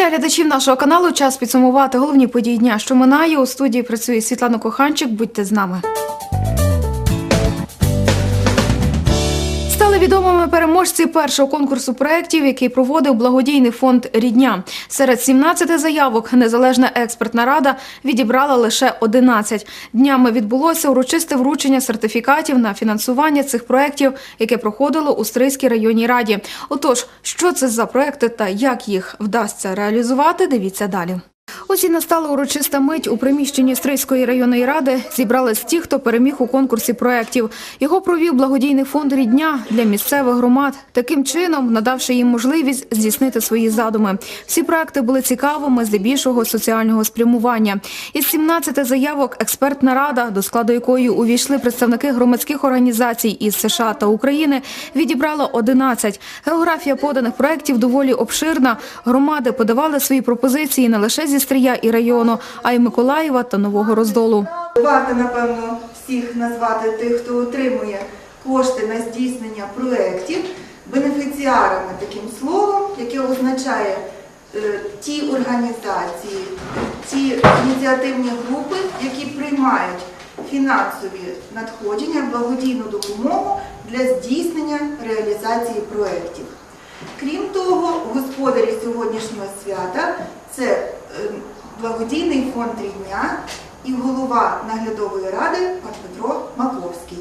Вітаю глядачів нашого каналу. Час підсумувати головні події дня, що минає. У студії працює Світлана Коханчик. Будьте з нами. Відомими переможці першого конкурсу проєктів, який проводив благодійний фонд Рідня. Серед 17 заявок незалежна експертна рада відібрала лише 11. Днями відбулося урочисте вручення сертифікатів на фінансування цих проєктів, яке проходило у Стрийській районній раді. Отож, що це за проекти та як їх вдасться реалізувати, дивіться далі. Ось і настала урочиста мить у приміщенні Стрийської районної ради. Зібрались ті, хто переміг у конкурсі проєктів. Його провів благодійний фонд рідня для місцевих громад, таким чином надавши їм можливість здійснити свої задуми. Всі проекти були цікавими, здебільшого соціального спрямування. Із 17 заявок експертна рада, до складу якої увійшли представники громадських організацій із США та України, відібрала 11. Географія поданих проєктів доволі обширна. Громади подавали свої пропозиції не лише зі Стрия і району, а й Миколаєва та Нового Роздолу. Варто, напевно, всіх назвати тих, хто отримує кошти на здійснення проєктів, бенефіціарами таким словом, яке означає е, ті організації, ті ініціативні групи, які приймають фінансові надходження, благодійну допомогу для здійснення реалізації проєктів. Крім того, господарі сьогоднішнього свята це е, благодійний фонд рідня і голова наглядової ради пан Петро Маковський.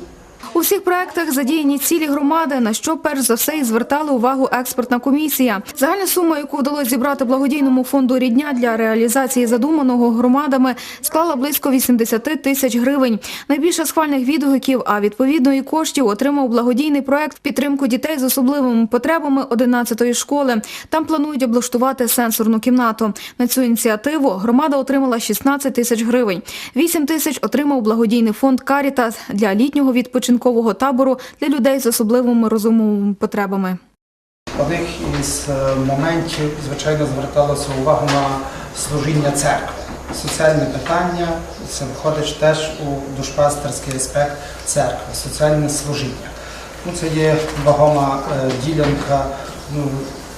У всіх проектах задіяні цілі громади, на що перш за все і звертала увагу експертна комісія. Загальна сума, яку вдалося зібрати благодійному фонду рідня для реалізації задуманого громадами, склала близько 80 тисяч гривень. Найбільше схвальних відгуків, а відповідно і коштів отримав благодійний проект підтримку дітей з особливими потребами 11-ї школи. Там планують облаштувати сенсорну кімнату. На цю ініціативу громада отримала 16 тисяч гривень. 8 тисяч отримав благодійний фонд Карітас для літнього відпочинкового табору для людей з особливими розумовими потребами. Одних із е, моментів, звичайно, зверталося увагу на служіння церкви. Соціальне питання це входить теж у душпастерський аспект церкви, соціальне служіння. Ну, це є вагома е, ділянка ну,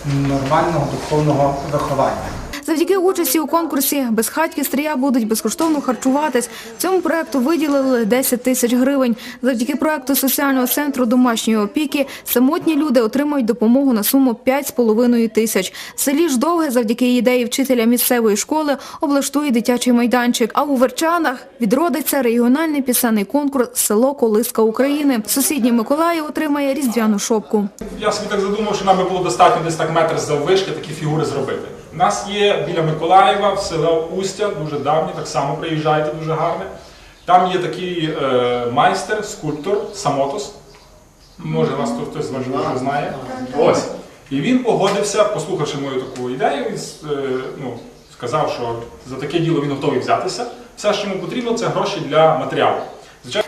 нормального духовного виховання. Завдяки участі у конкурсі безхатьки стрія будуть безкоштовно харчуватись. Цьому проекту виділили 10 тисяч гривень. Завдяки проекту соціального центру домашньої опіки самотні люди отримають допомогу на суму 5,5 тисяч. Селі ж довге завдяки ідеї вчителя місцевої школи облаштує дитячий майданчик. А у Верчанах відродиться регіональний пісенний конкурс Село Колиска України. Сусідній Миколаїв отримає різдвяну шопку. Я собі так задумав, що нам би було достатньо десь так метр заввишки такі фігури зробити. У нас є біля Миколаєва, в село Устя, дуже давнє, так само приїжджайте, дуже гарне. Там є такий е, майстер, скульптор Самотос. Може, вас тут хтось з вже знає. Ось. І він погодився, послухавши мою таку ідею, він е, ну, сказав, що за таке діло він готовий взятися. Все, що йому потрібно, це гроші для матеріалу.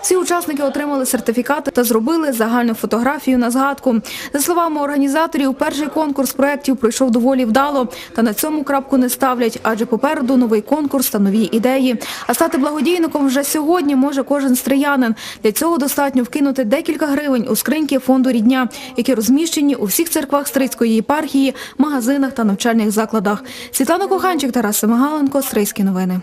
Всі учасники отримали сертифікати та зробили загальну фотографію на згадку. За словами організаторів, перший конкурс проєктів пройшов доволі вдало, та на цьому крапку не ставлять, адже попереду новий конкурс та нові ідеї. А стати благодійником вже сьогодні може кожен стріянин. Для цього достатньо вкинути декілька гривень у скриньки фонду рідня, які розміщені у всіх церквах Стрийської єпархії, магазинах та навчальних закладах. Світлана Коханчик, Тарас Семигаленко, Стрийські новини.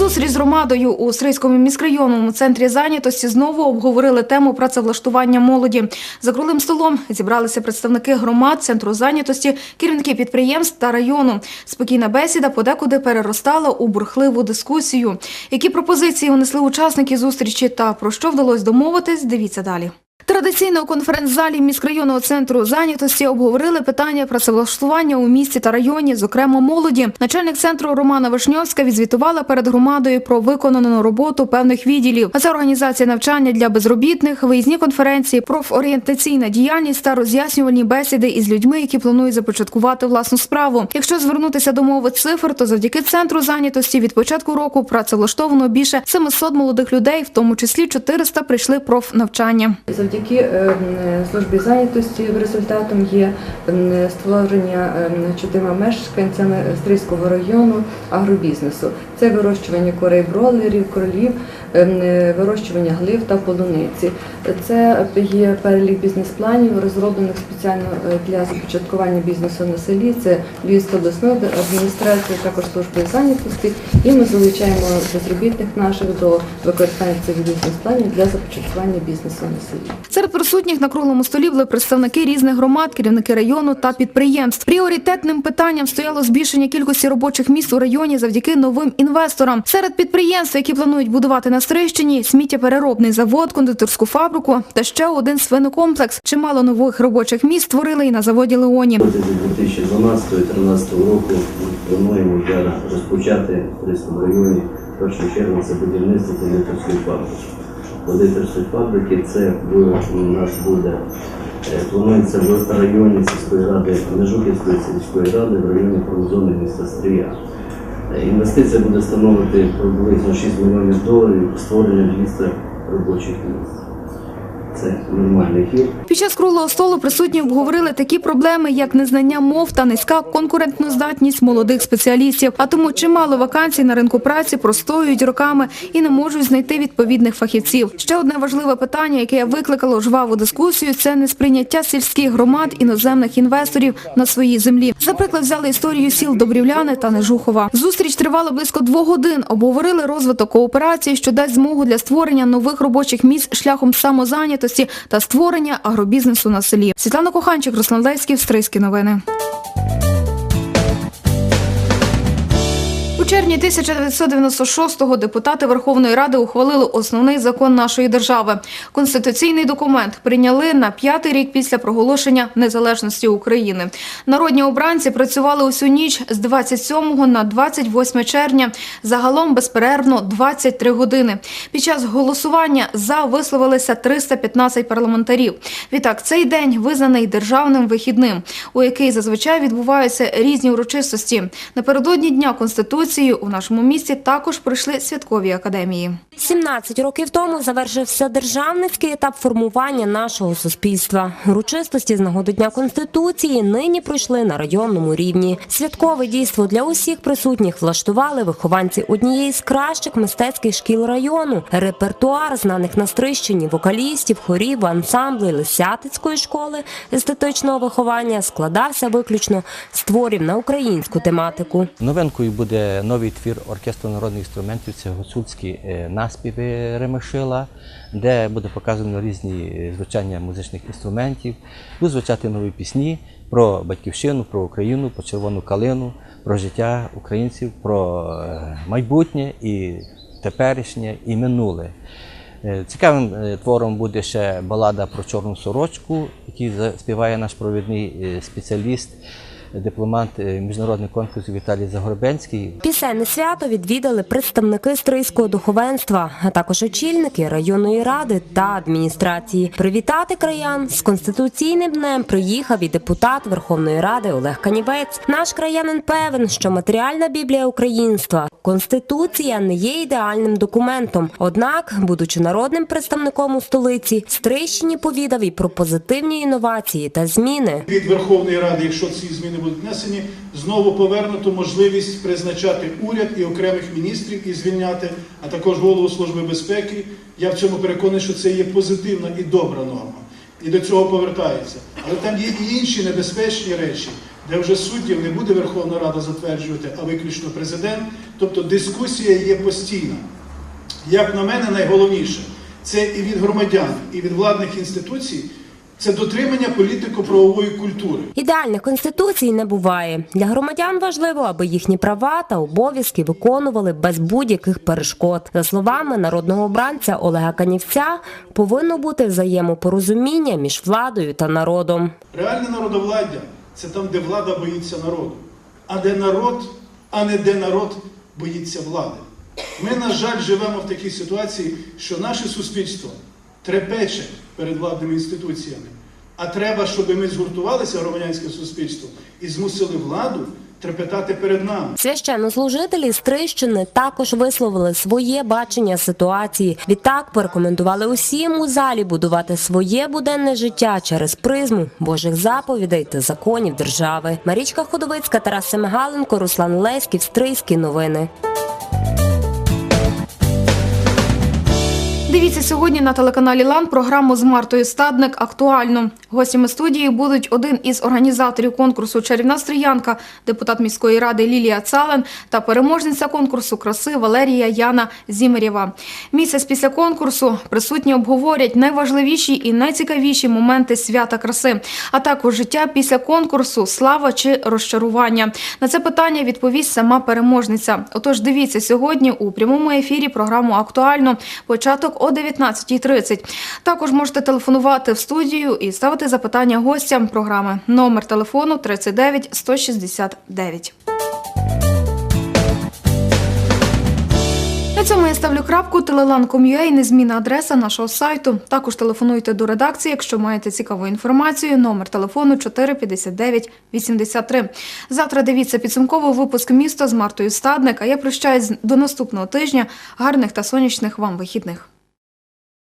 Зустріч з громадою у Стрийському міськрайонному центрі зайнятості знову обговорили тему працевлаштування молоді. За круглим столом зібралися представники громад, центру зайнятості, керівники підприємств та району. Спокійна бесіда подекуди переростала у бурхливу дискусію. Які пропозиції внесли учасники зустрічі та про що вдалося домовитись, дивіться далі. Традиційно у конференц-залі міськрайонного центру зайнятості обговорили питання працевлаштування у місті та районі, зокрема молоді. Начальник центру Романа Вишньовська відзвітувала перед громадою про виконану роботу певних відділів. А це організація навчання для безробітних, виїзні конференції, профорієнтаційна діяльність та роз'яснювальні бесіди із людьми, які планують започаткувати власну справу. Якщо звернутися до мови цифр, то завдяки центру зайнятості від початку року працевлаштовано більше 700 молодих людей, в тому числі 400 прийшли профнавчання. Завдяки завдяки е, службі зайнятості результатом є створення ем, чотирма мешканцями Стрийського району агробізнесу. Це вирощування корей бролерів, кролів, ем, вирощування глив та полуниці. Це є перелік бізнес-планів, розроблених спеціально е, для започаткування бізнесу на селі. Це Львівська обласна адміністрація, також служби зайнятості. І ми залучаємо безробітних наших до використання цих бізнес-планів для започаткування бізнесу на селі. Серед присутніх на круглому столі були представники різних громад, керівники району та підприємств. Пріоритетним питанням стояло збільшення кількості робочих місць у районі завдяки новим інвесторам. Серед підприємств, які планують будувати на Стрищині, сміттєпереробний завод, кондитерську фабрику та ще один свинокомплекс. Чимало нових робочих місць створили і на заводі Леоні. Протягом 2012-2013 року ми плануємо зараз розпочати в Христому районі першу чергу це будівництво кондитерської фабрики. Кондитерської фабрики це у нас буде, е, планується в районі сільської ради, Межуківської сільської ради, в районі промзони міста Стрия. Інвестиція буде становити приблизно 6 мільйонів доларів створення 200 робочих місць. Це нормальний хід. Під час круглого столу присутні обговорили такі проблеми, як незнання мов та низька конкурентноздатність молодих спеціалістів. А тому чимало вакансій на ринку праці простоюють роками і не можуть знайти відповідних фахівців. Ще одне важливе питання, яке викликало жваву дискусію, це несприйняття сільських громад іноземних інвесторів на своїй землі. За приклад взяли історію сіл Добрівляни та Нежухова. Зустріч тривала близько двох годин. Обговорили розвиток кооперації, що дасть змогу для створення нових робочих місць шляхом самозайнятості та створення агробізнесу на селі. Світлана Коханчик, Руслан Леськів, Стрийські новини. Червні 1996-го депутати Верховної Ради ухвалили основний закон нашої держави. Конституційний документ прийняли на п'ятий рік після проголошення незалежності України. Народні обранці працювали усю ніч з 27 на 28 червня. Загалом безперервно 23 години. Під час голосування за висловилися 315 парламентарів. Відтак, цей день визнаний державним вихідним, у який зазвичай відбуваються різні урочистості. Напередодні Дня Конституції у нашому місті також пройшли святкові академії. 17 років тому завершився державницький етап формування нашого суспільства. Урочистості з нагоди Дня Конституції нині пройшли на районному рівні. Святкове дійство для усіх присутніх влаштували вихованці однієї з кращих мистецьких шкіл району. Репертуар знаних на Стрищині вокалістів, хорів, ансамблів Лисятицької школи естетичного виховання складався виключно з творів на українську тематику. Новинкою буде новий твір оркестру народних інструментів. Це гуцульські е, наспіви Ремешила, де буде показано різні е, звучання музичних інструментів. Будуть звучати нові пісні про батьківщину, про Україну, про червону калину, про життя українців, про е, майбутнє і теперішнє і минуле. Цікавим твором буде ще балада про чорну сорочку, який заспіває наш провідний спеціаліст, дипломант е, міжнародних конкурсів Віталій Загорбенський. Пісенне свято відвідали представники стрийського духовенства, а також очільники районної ради та адміністрації. Привітати краян з конституційним днем приїхав і депутат Верховної Ради Олег Канівець. Наш краянин певен, що матеріальна біблія українства конституція не є ідеальним документом. Однак, будучи народним представником у столиці, Стрийщині повідав і про позитивні інновації та зміни. від Верховної Ради, якщо ці зміни будуть внесені, знову повернуто можливість призначати уряд і окремих міністрів і звільняти, а також голову служби безпеки. Я в цьому переконаний, що це є позитивна і добра норма. І до цього повертається. Але там є і інші небезпечні речі, де вже суддів не буде Верховна Рада затверджувати, а виключно президент. Тобто дискусія є постійна. Як на мене, найголовніше це і від громадян, і від владних інституцій це дотримання політико-правової культури. Ідеальних конституцій не буває. Для громадян важливо, аби їхні права та обов'язки виконували без будь-яких перешкод. За словами народного обранця Олега Канівця, повинно бути взаємопорозуміння між владою та народом. Реальне народовладдя це там, де влада боїться народу, а де народ, а не де народ боїться влади. Ми, на жаль, живемо в такій ситуації, що наше суспільство трепече перед владними інституціями. А треба, щоб ми згуртувалися, громадянське суспільство, і змусили владу трепетати перед нами. Священнослужителі з Трищини також висловили своє бачення ситуації. Відтак порекомендували усім у залі будувати своє буденне життя через призму Божих заповідей та законів держави. Марічка Ходовицька, Тарас Семигаленко, Руслан Леськів, Стрийські новини. Дивіться сьогодні на телеканалі Лан програму з Мартою Стадник актуально. Гостями студії будуть один із організаторів конкурсу Чарівна стріянка, депутат міської ради Лілія Цален та переможниця конкурсу краси Валерія Яна Зімерєва. Місяць після конкурсу присутні обговорять найважливіші і найцікавіші моменти свята краси, а також життя після конкурсу, слава чи розчарування. На це питання відповість сама переможниця. Отож, дивіться сьогодні у прямому ефірі програму Актуально. Початок о 19.30. Також можете телефонувати в студію і ставити запитання гостям програми. Номер телефону 39 169. На цьому я ставлю крапку. Телелан.com.ua – незмінна адреса нашого сайту. Також телефонуйте до редакції, якщо маєте цікаву інформацію. Номер телефону 459 83. Завтра дивіться підсумковий випуск міста з Мартою Стадник. А я прощаюсь до наступного тижня. Гарних та сонячних вам вихідних.